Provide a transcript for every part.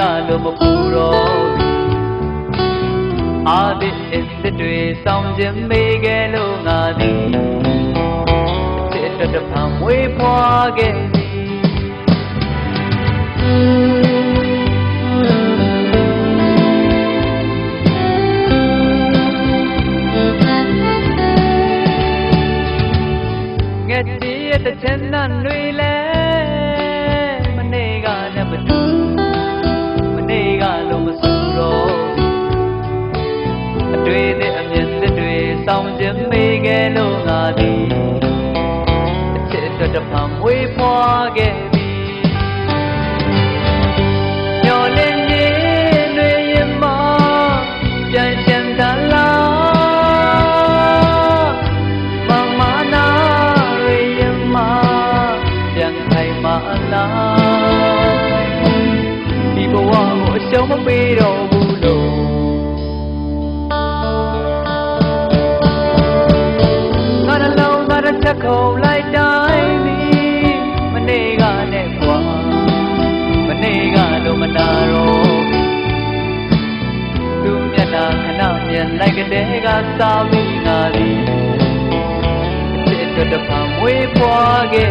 ကလိုမပူတော့ဘူးအာဒီအစ်စ်တွေစောင်းခြင်းမေးခဲ့လို့ငါသည်စစ်တတဖန်ဝေးဖွာခဲ့ငက်တီးရဲ့တစ်ချက်နဲ့တွေလဲ မေးခဲ့လို့ငါသည်အချစ်အတွက်တစ်ဖန်မွေးဖွားခဲ့ပြီညော်လင်းခြင်းတွေရင်မပြန်ရှင်းသလားမမနာ က်ခုံလိုက်တိုင်းသည်မနေကနဲ့ကွာမနေကလို့မနာတော့သူမျက်နှာခဏမြင်လိုက်ကတဲ့ကစားပြီးငါသည်စစ်အတွက်တစ်ဖန်မွေးဖွားခဲ့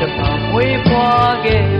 မပေးတော့ဘူး